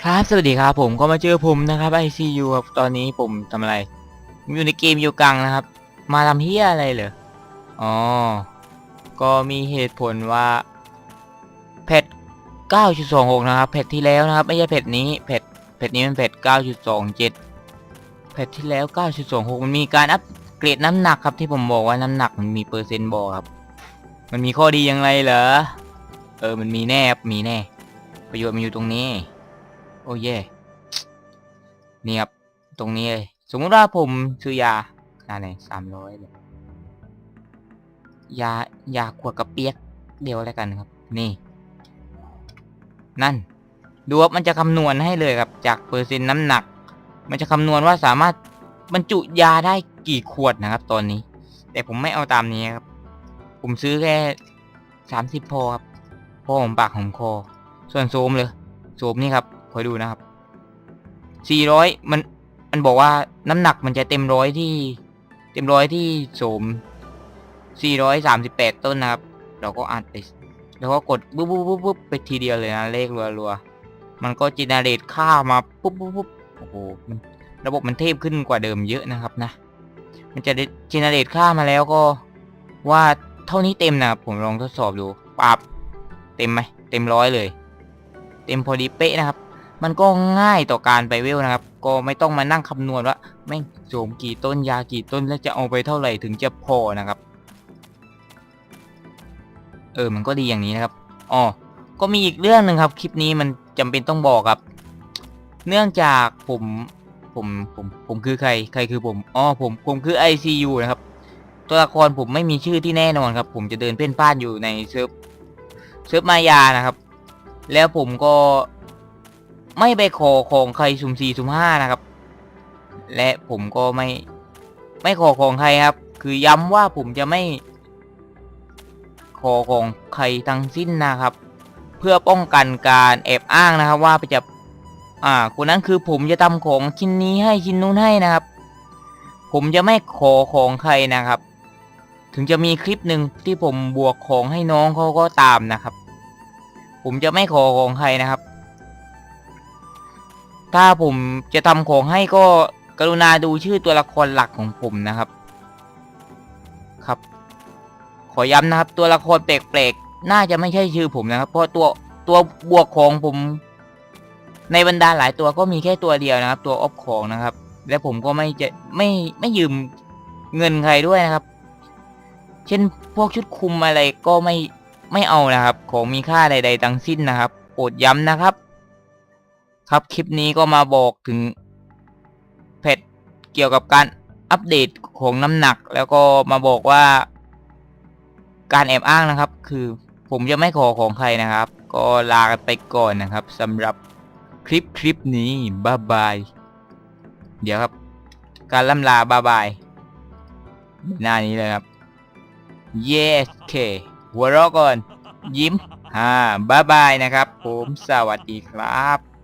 ครับสวัสดีครับผมก็มาเจอผมนะครับ ICU ครับตอนนี้ผมทำอะไรอยู่ในเกมอยู่กังนะครับ มาทำเฮียอะไรเหรออ๋อ ก็มีเหตุผลว่าแพท9.26 นะครับแพทที่แล้วนะครับ ไม่ใช่แพทนี้แพทแพทนี้เป็นแพท9.27แพทที่แล้ว 9.26 มันมีการอัปเกรดน้ำหนักครับที่ผมบอกว่าน้ำหนักมันมีเปอร์เซ็นต์บอกครับ มันมีข้อดียังไงเหรอ เออมันมีแน่ครับมีแน่ ประโยชน์มันอยู่ตรงนี้ โอ้เย่นี่ครับตรงนี้เลยสมมุติว่าผมซื้อยาขนาดไหนสามร้อยเลยยายาขวดกระเปียกเดียวแล้วกันครับ นี่ นั่น ดูว่ามันจะคำนวณให้เลยครับ จากเปอร์เซ็นต์น้ำหนัก มันจะคำนวณว่าสามารถบรรจุยาได้กี่ขวดนะครับ ตอนนี้ แต่ผมไม่เอาตามนี้ครับ ผมซื้อแค่สามสิบพอครับ พราะผมปากผมคอ ส่วนโซมเลยโซมนี่ครับคอยดูนะครับสี่ร้อยมันมันบอกว่าน้ำหนักมันจะเต็มร้อยที่ เต็มร้อยที่โสมสี่ร้อยสามสิบแปดต้นนะครับ เราก็อัดไป แล้วก็กดปุ๊บปุ๊บปุ๊บปุ๊บไปทีเดียวเลยนะเลขรัวๆ มันก็จินเนเรตค่ามาปุ๊บปุ๊บปุ๊บโอ้โหมันระบบมันเทพขึ้นกว่าเดิมเยอะนะครับนะ มันจะจินเนเรตค่ามาแล้วก็ว่าเท่านี้เต็มนะครับผมลองทดสอบดูปับ เต็มไหมเต็มร้อยเลย เต็มพอดีเป๊ะนะครับ มันก็ง่ายต่อการไปเวลนะครับ ก็ไม่ต้องมานั่งคำนวณว่าแม่งโสมกี่ต้นยากี่ต้นแล้วจะเอาไปเท่าไหร่ถึงจะพอนะครับ เออมันก็ดีอย่างนี้นะครับอ๋อก็มีอีกเรื่องหนึ่งครับ คลิปนี้มันจำเป็นต้องบอกครับ เนื่องจากผมผมผมผมคือใครใครคือผมอ๋อผมผมคือ ICU นะครับ ตัวละครผมไม่มีชื่อที่แน่นอนครับ ผมจะเดินเพ่นพ่านอยู่ในเซิร์ฟ เซิร์ฟมายานะครับ แล้วผมก็ไม่ไปขอของใครสุ่มสี่สุ่มห้านะครับ และผมก็ไม่ไม่ขอของใครครับ คือย้ำว่าผมจะไม่ ขอของใครทั้งสิ้นนะครับ เพื่อป้องกันการแอบอ้างนะครับ ว่าจะอ่าคนนั้นคือผมจะทำของชิ้นนี้ให้ชิ้นนู้นให้นะครับ ผมจะไม่ขอของใครนะครับ ถึงจะมีคลิปหนึ่งที่ผมบวกของให้น้องเขาก็ตามนะครับ ผมจะไม่ขอของใครนะครับ ถ้าผมจะทำของให้ก็กรุณาดูชื่อตัวละครหลักของผมนะครับ ครับ ขอย้ำนะครับ ตัวละครแปลกๆ น่าจะไม่ใช่ชื่อผมนะครับ เพราะตัวตัวบวกของผม ในบรรดาหลายตัวก็มีแค่ตัวเดียวนะครับ ตัวออฟของนะครับ และผมก็ไม่จะไม่ไม่ยืมเงินใครด้วยนะครับ เช่นพวกชุดคุมอะไรก็ไม่ ไม่เอานะครับ ของมีค่าใด ๆทั้งสิ้นนะครับโปรดย้ำนะครับ ครับคลิปนี้ก็มาบอกถึงเพจเกี่ยวกับการอัปเดตของน้ำหนัก แล้วก็มาบอกว่า การแอบอ้างนะครับ คือผมจะไม่ขอของใครนะครับ ก็ลากันไปก่อนนะครับสำหรับคลิปคลิปนี้บ๊ายบาย เดี๋ยวครับ การล่ำลาบ๊ายบายหน้านี้เลยครับ yes เค หัวเราะก่อน ยิ้มฮ่าบ๊ายบายนะครับ ผมสวัสดีครับ